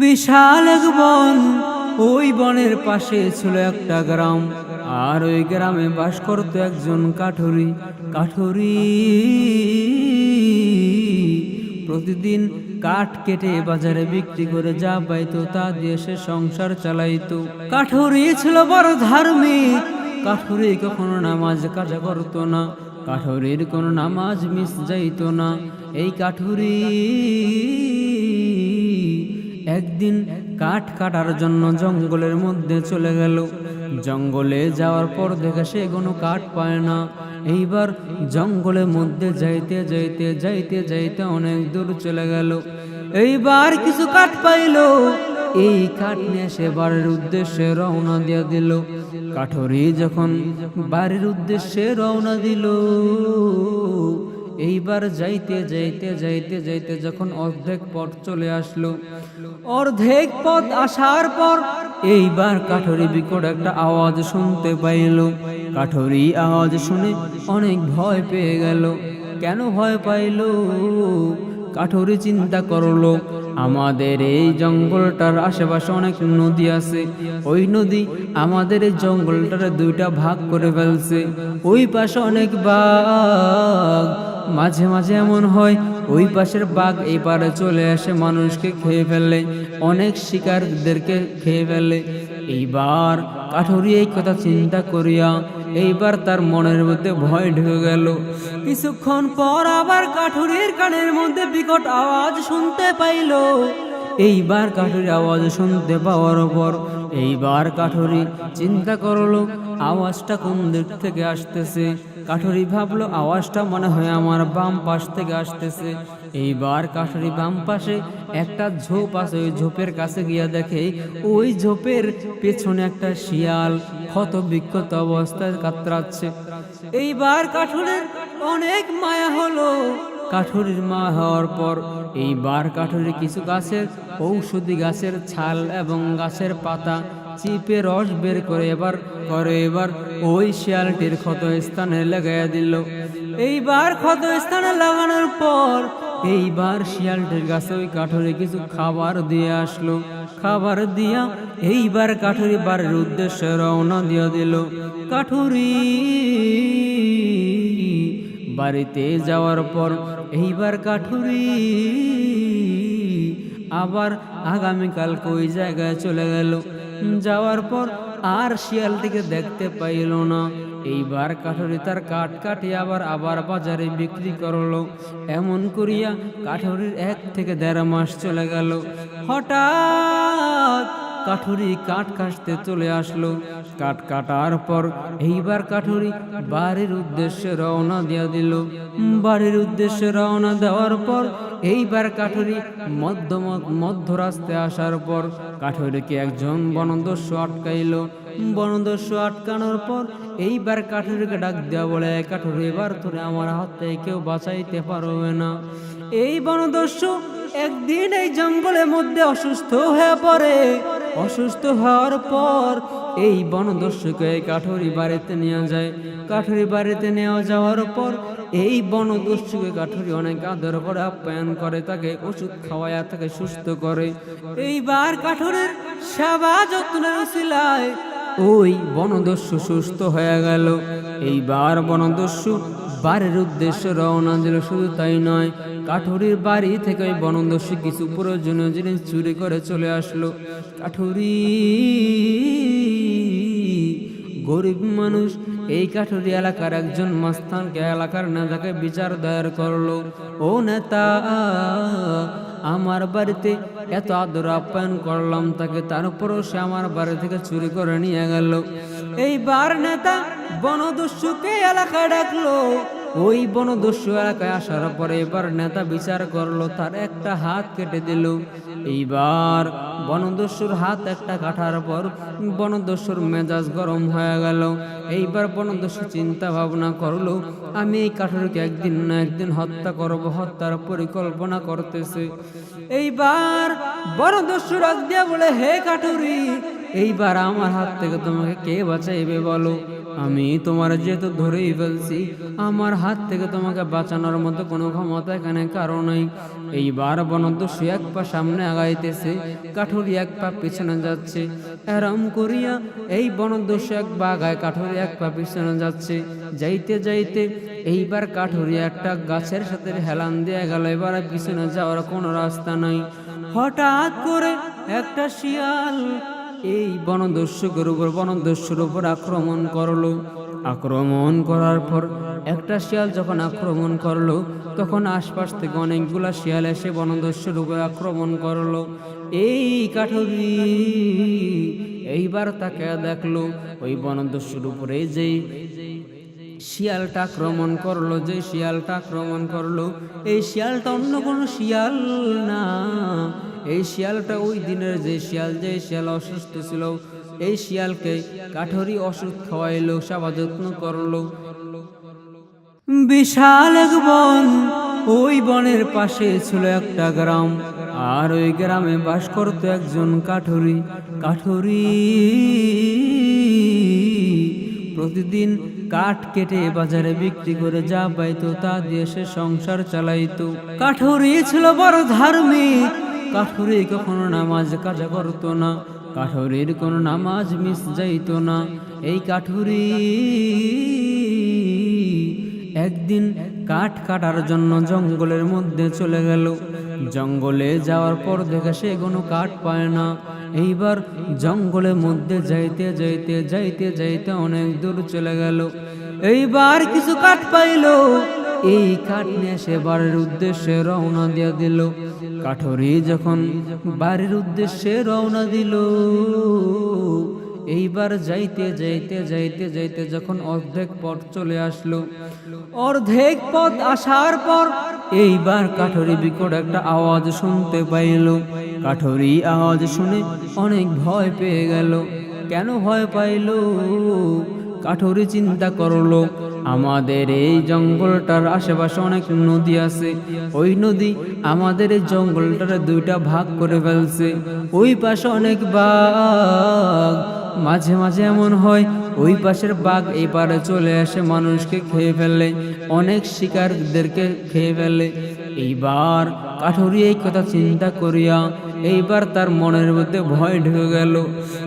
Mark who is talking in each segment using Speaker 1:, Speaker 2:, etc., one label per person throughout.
Speaker 1: বিশাল এক বন। ওই বনের পাশে ছিল একটা গ্রাম। আর ওই গ্রামে বাস করতো একজন কাঠুরি। কাঠুরি প্রতিদিন কাঠ কেটে বাজারে বিক্রি করে যা পাইতো তা দিয়ে সে সংসার চালাইতো। কাঠুরি ছিল বড় ধার্মিক। কাঠুরি কখনো নামাজ কাজা করতো না। কাঠুরির কোনো নামাজ মিস যাইতো না। এই কাঠুরি একদিন কাঠ কাটার জন্য জঙ্গলের মধ্যে চলে গেল। জঙ্গলে যাওয়ার পর দেখে সে কোনো কাঠ পায় না। এইবার জঙ্গলের মধ্যে যাইতে যাইতে যাইতে যাইতে অনেক দূর চলে গেল। এইবার কিছু কাঠ পাইল। এই কাঠ নিয়ে সে বাড়ির উদ্দেশ্যে রওনা দিয়ে দিল। কাঠরি যখন বাড়ির উদ্দেশ্যে রওনা দিল এইবার যাইতে যাইতে যাইতে যাইতে যখন অর্ধেক পথ চলে আসলো, অর্ধেক পথ আসার পর এইবার কাঠরি বিকট একটা আওয়াজ শুনতে পাইল। কাঠরি আওয়াজ শুনে অনেক ভয় পেয়ে গেল। কেন ভয় পাইল? কাঠরি চিন্তা করল, আমাদের এই জঙ্গলটার আশেপাশে অনেক নদী আছে। ওই নদী আমাদের এই জঙ্গলটার দুইটা ভাগ করে ফেলছে। ওই পাশে অনেক বাঘ। মাঝে মাঝে এমন হয়, ওই পাশের বাঘ এই পারে চলে আসে মানুষকে খেয়ে ফেলে অনেক শিকারদেরকে খেয়ে ফেলে এইবার কাঠুরি এই কথা চিন্তা করিয়া, এইবার তার মনের মধ্যে ভয় ঢুকে গেল। কিছুক্ষণ পর আবার কাঠুরির কানের মধ্যে বিকট আওয়াজ শুনতে পাইল। এইবার কাঠুরি আওয়াজ শুনতে পাওয়ার পর, এইবার কাঠুরি চিন্তা করল, আওয়াজটা কোন দিক থেকে আসতেছে? কাঠুরি ভাবলো, আওয়াজটা মনে হয় আমার বাম পাশ থেকে আসতেছে। এইবার কাঠুরি বাম পাশে একটা ঝোপ আছে, ওই ঝোপের কাছে গিয়া দেখে, ওই ঝোপের পেছনে একটা শিয়াল ক্ষত বিক্ষত অবস্থায় কাতরাচ্ছে। এইবার কাঠুরের অনেক মায়া হলো। কাঠুরির মা হওয়ার পর এইবার কাঠুরি কিছু গাছের ঔষধি গাছের ছাল এবং গাছের পাতা চিপে রস বের করে এবার করে এবার ওই শিয়ালটির ক্ষত স্থানে লাগাইয়া দিল। এইবার ক্ষত স্থানে লাগানোর পর এইবার শিয়ালটির গাছে ওই কাঠুরি কিছু খাবার দিয়ে আসলো। খাবার দিয়া এইবার কাঠুরি বাড়ির উদ্দেশ্যে রওনা দিয়ে দিল। কাঠুরি বাড়িতে যাওয়ার পর এইবার কাঠুরি আবার আগামীকালকে ওই জায়গায় চলে গেল। যাওয়ার পর আর শিয়ালটিকে দেখতে পাইল না। এইবার কাঠুরি তার কাঠ কাটিয়ে আবার আবার বাজারে বিক্রি করল। এমন করিয়া কাঠুরির এক থেকে দেড় মাস চলে গেল। হঠাৎ কাঠুরি কাঠ কাটতে চলে আসলো। কাঠ কাটার পর এইবার কাঠুরি বাড়ির উদ্দেশ্যে রওনা দিয়া দিল। বাড়ির উদ্দেশ্যে রওনা দেওয়ার পর এইবার কাঠুরি মধ্য মধ্য রাস্তায় আসার পর কাঠুরিকে একজন বনদস্যু আটকাইল। বনদস্যু আটকানোর পর এইবার কাঠুরিকে ডাক দেওয়া বলে, কাঠুরি, এবার তোরে আমার হাত থেকে কেউ বাঁচাইতে পারবে না। এই বনদস্যু একদিন এই জঙ্গলের মধ্যে অসুস্থ হয়ে পড়ে। অসুস্থ হওয়ার পর এই বনদস্যুকে কাঠুরি বাড়িতে নিয়ে যায়। কাঠুরি বাড়িতে নেওয়া যাওয়ার পর এই বনদস্যুকে কাঠুরি অনেক আদর করে, আপ্যায়ন করে, তাকে ওষুধ খাওয়ায়, তাকে সুস্থ করে। এইবার কাঠুরের সেবা উসিলায় ওই বনদস্যু সুস্থ হয়ে গেল। এইবার বনদস্যু বাড়ির উদ্দেশ্যে রওনা দিল, শুধু তাই নয়, কাঠুরির বাড়ি থেকে ওই বনদস্যু কিছু প্রয়োজনীয় জিনিস চুরি করে চলে আসলো। কাঠুরি, গরিব মানুষ, এই কাঠুরি এলাকার একজন মাস্তানকে এলাকার নেতাকে বিচার দায়ের করল। ও নেতা, আমার বাড়িতে এত আদর আপ্যায়ন করলাম, তাকে তার উপরও সে আমার বাড়ি থেকে চুরি করে নিয়ে গেল। এইবার নেতা বনদস্যুকে এলাকা ডাকলো। ওই বনদস্যু এলাকায় আসার পরে এবার নেতা বিচার করল, তার একটা হাত কেটে দিল। এইবার বনদস্যুর হাত একটা কাটার পর বনদস্যুর মেজাজ গরম হয়ে গেল। এইবার বনদস্যু চিন্তা ভাবনা করল, আমি এই কাঠুরিকে একদিন না একদিন হত্যা করব, হত্যার পরিকল্পনা করতেছে। এইবার বনদস্যু ডাক দিয়া বলে, হে কাঠুরি, এইবার আমার হাত থেকে তোমাকে কে বাঁচাইবে বলো? আমি তোমার যেহেতু ধরেই ফেলছি, আমার হাত থেকে তোমাকে বাঁচানোর মতো কোনো ক্ষমতা এখানে কারও নাই। এইবার বনদস্যু এক পা সামনে আগাইতেছে, কাঠুরি এক পা পিছনে যাচ্ছে। এরম করিয়া এই বনদস্যু এক পা আগায় কাঠুরি এক পা পিছনে যাচ্ছে। যাইতে যাইতে এইবার কাঠুরি একটা গাছের সাথে হেলান দিয়ে গেল, এবার পিছনে যাওয়ার কোনো রাস্তা নাই। হঠাৎ করে একটা শিয়াল এই বনদস্যুকের উপর বনদস্যুর উপর আক্রমণ করল। আক্রমণ করার পর একটা শিয়াল যখন আক্রমণ করল, তখন আশপাশ থেকে অনেকগুলা শিয়াল এসে বনদস্যুর উপর আক্রমণ করল। এই কাঠুরি এইবার তাকে দেখল, ওই বনদস্যুর উপরে যেই শিয়ালটা আক্রমণ করল যে শিয়ালটা আক্রমণ করল, এই শিয়ালটা অন্য কোনো শিয়াল না। এই শিয়ালটা ওই দিনের যে শিয়াল যে শিয়াল অসুস্থ ছিল, এই শিয়ালকে কাঠরি ওষুধ খাওয়াইলো, সেবা যত্ন করল। বিশাল এক বন, ওই বনের পাশে ছিল একটা গ্রাম, আর ওই গ্রামে বাস করতো একজন কাঠুরি। কাঠুরি প্রতিদিন কাঠ কেটে বাজারে বিক্রি করে যা পাইতো তা দিয়ে সে সংসার চালাইতো। কাঠুরি ছিল বড় ধার্মিক কাঠুরি কখনো নামাজ কাজা করতো না, কাঠুরির কোনো নামাজ মিস যাইতো না। এই কাঠুরি একদিন কাঠ কাটার জন্য জঙ্গলের মধ্যে চলে গেল। জঙ্গলে যাওয়ার পর দেখে সে কোনো কাঠ পায় না। এইবার জঙ্গলের মধ্যে যাইতে যাইতে যাইতে যাইতে অনেক দূর চলে গেল। এইবার কিছু কাঠ পাইল। এই কাঠ নিয়ে সে বাড়ির উদ্দেশ্যে রওনা দিয়ে দিল। কাঠরি যখন বাড়ির উদ্দেশ্যে রওনা দিল, এইবার যাইতে যাইতে যাইতে যাইতে যখন অর্ধেক পথ চলে আসলো, অর্ধেক পথ আসার পর এইবার কাঠরি বিকট একটা আওয়াজ শুনতে পাইল। কাঠরি আওয়াজ শুনে অনেক ভয় পেয়ে গেল। কেন ভয় পাইল? কাঠরি চিন্তা করল। আমাদের এই জঙ্গলটার আশেপাশে অনেক নদী আছে। ওই নদী আমাদের এই জঙ্গলটার দুইটা ভাগ করে ফেলছে। ওই পাশে অনেক বাঘ। মাঝে মাঝে এমন হয়, ওই পাশের বাঘ এই পারে চলে আসে মানুষকে খেয়ে ফেলে, অনেক শিকারদেরকে খেয়ে ফেলে। এইবার কাঠুরি এই কথা চিন্তা করিয়া এইবার তার মনের মধ্যে ভয় ঢুকে গেল।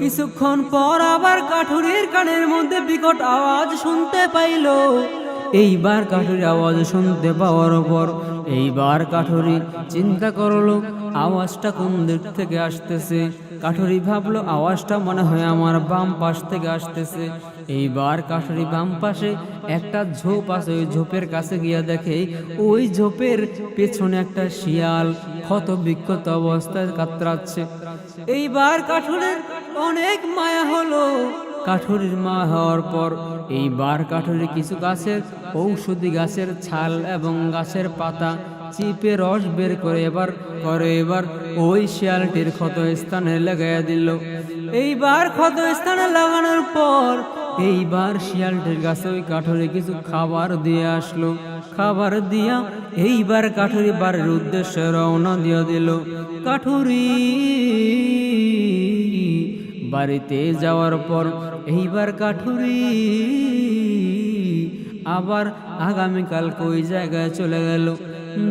Speaker 1: কিছুক্ষণ পর আবার কাঠুরির কানের মধ্যে বিকট আওয়াজ শুনতে পাইল। এইবার কাঠুরি আওয়াজ শুনতে পাওয়ার পর এইবার কাঠুরি চিন্তা করল, আওয়াজটা কোন দিক থেকে আসতেছে? কাঠুরি ভাবলো, আওয়াজটা মনে হয় আমার বাম পাশ থেকে আসতেছে। এইবার কাঠুরি বাম পাশে একটা ঝোপ আছে, ওই ঝোপের কাছে গিয়া দেখে, ওই ঝোপের পেছনে একটা শিয়াল ক্ষত বিক্ষত অবস্থায় কাতরাচ্ছে। এইবার কাঠুরের অনেক মায়া হলো। কাঠুরির মা হওয়ার পর এই বার কাঠুরি কিছু গাছের ঔষধি গাছের ছাল এবং গাছের পাতা চিপে রস বের করে এবার করে এবার ওই শিয়ালটির ক্ষত স্থানে লাগাইয়া দিল। এইবার ক্ষত স্থানে লাগানোর পর এইবার শিয়ালটির গাছে ওই কাঠুরি কিছু খাবার দিয়ে আসলো। খাবার দিয়া এইবার কাঠুরি বাড়ির উদ্দেশ্যে রওনা দিয়ে দিল। কাঠুরি, বাড়িতে যাওয়ার পর এইবার কাঠুরি, আবার আগামীকালকে ওই জায়গায় চলে গেল।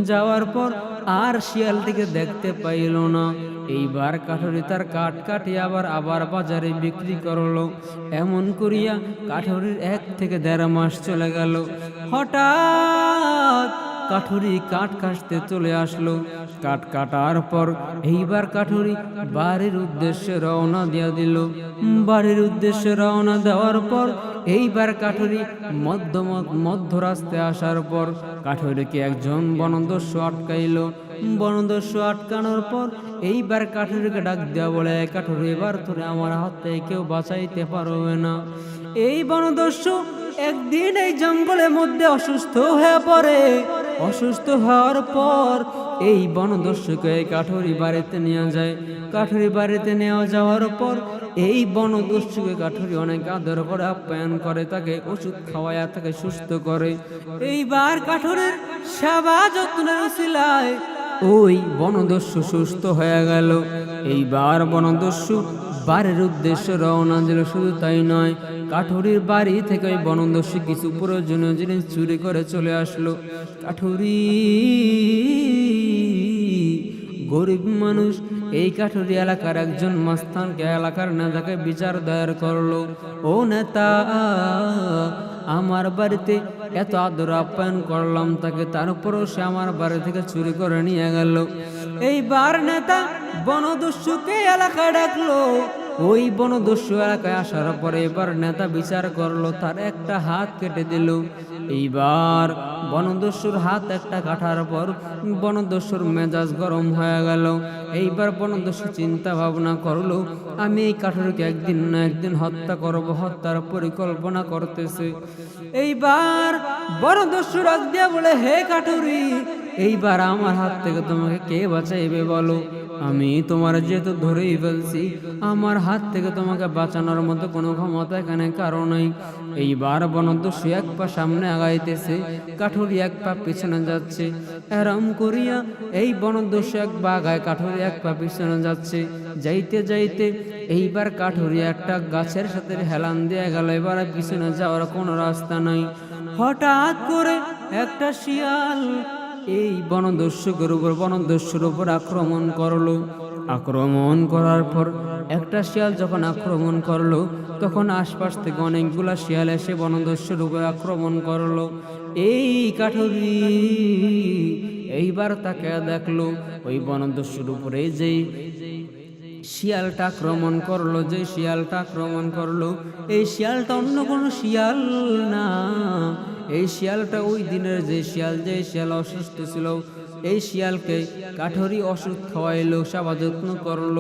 Speaker 1: যাওয়ার পর আর শিয়ালটিকে দেখতে পাইল না। এইবার কাঠুরি তার কাঠ কাটিয়ে আবার আবার বাজারে বিক্রি করল। এমন করিয়া কাঠুরির এক থেকে দেড় মাস চলে গেল। হঠাৎ কাঠুরি কাঠ কাটতে চলে আসলো। কাঠ কাটার পর এইবার কাঠুরি বাড়ির উদ্দেশ্যে রওনা দিয়া দিল। বাড়ির উদ্দেশ্যে রওনা দেওয়ার পর এইবার কাঠুরি মধ্য মধ্য রাস্তায় আসার পর কাঠুরিকে একজন বনদস্যু আটকাইল। বনদস্যু আটকানোর পর এইবার কাঠুরিকে ডাক দেওয়া বলে, কাঠুরি, এবার তোরে আমার হাত থেকে কেউ বাঁচাইতে পারবে না। এই বনদস্যু একদিন এই জঙ্গলের মধ্যে অসুস্থ হয়ে পড়ে। অসুস্থ হওয়ার পর এই বনদস্যুকে কাঠুরি বাড়িতে নিয়ে যায়। কাঠুরি বাড়িতে নেওয়া যাওয়ার পর এই বনদস্যুকে কাঠুরি অনেক আদর করে, আপ্যায়ন করে, তাকে ওষুধ খাওয়ায়, তাকে সুস্থ করে। এইবার কাঠুরের সেবা যত্নের উসিলায় ওই বনদস্যু সুস্থ হয়ে গেল। এইবার বনদস্যু বাড়ির উদ্দেশ্যে রওনা দিল। শুধু তাই নয়, কাঠুরির বাড়ি থেকে ওই বনদস্যু কিছু প্রয়োজনীয় জিনিস চুরি করে চলে আসলো। কাঠুরি, গরিব মানুষ, এই কাঠুরি এলাকার একজন মাস্তানকে এলাকার নেতাকে বিচার দায়ের করল। ও নেতা, আমার বাড়িতে এত আদর আপ্যায়ন করলাম তাকে, তারপরও সে আমার বাড়ি থেকে চুরি করে নিয়ে গেল। এইবার নেতা বনদস্যুকে এলাকা ডাকলো। ওই বনদস্যু এলাকায় আসার পরে এবার নেতা বিচার করল, তার একটা হাত কেটে দিল। এইবার বনদস্যুর হাত একটা কাটার পর বনদস্যুর মেজাজ গরম হয়ে গেল। এইবার বনদস্যু চিন্তা ভাবনা করল, আমি এই কাঠুরিকে একদিন না একদিন হত্যা করব, হত্যার পরিকল্পনা করতেছে। এইবার বনদস্যু রাগ দিয়া বলে, হে কাঠুরি, এইবার আমার হাত থেকে তোমাকে কে বাঁচাইবে বলো? আমি তোমার যেহেতু ধরেই ফেলছি, আমার হাত থেকে তোমাকে বাঁচানোর মতো কোনো ক্ষমতা এখানে কারও নেই। এইবার বনদস্যু এক পা সামনে আগাইতেছে, কাঠুরি এক পা পিছনে যাচ্ছে। এরম করিয়া এই বনদস্যু এক পা আগায় কাঠুরি এক পা পিছনে যাচ্ছে। যাইতে যাইতে এইবার কাঠুরি একটা গাছের সাথে হেলান দিয়ে গেল, এবার পিছনে যাওয়ার কোনো রাস্তা নাই। হঠাৎ করে একটা শিয়াল এই বনদস্যুকের উপর, বনদস্যুর উপর আক্রমণ করল। আক্রমণ করার পর একটা শিয়াল যখন আক্রমণ করল, তখন আশপাশ থেকে অনেকগুলা শিয়াল এসে বনদস্যুর উপর আক্রমণ করল। এই কাঠুরি এইবার তাকে দেখল, ওই বনদস্যুর উপরে যেই শিয়ালটা আক্রমণ করল, যে শিয়ালটা আক্রমণ করল, এই শিয়ালটা অন্য কোনো শিয়াল না। এই শিয়ালটা ওই দিনের যে শিয়াল যে শিয়াল অসুস্থ ছিল, এই শিয়ালকে কাঠরি ওষুধ খাওয়াইলো সাবাযত্ন করল।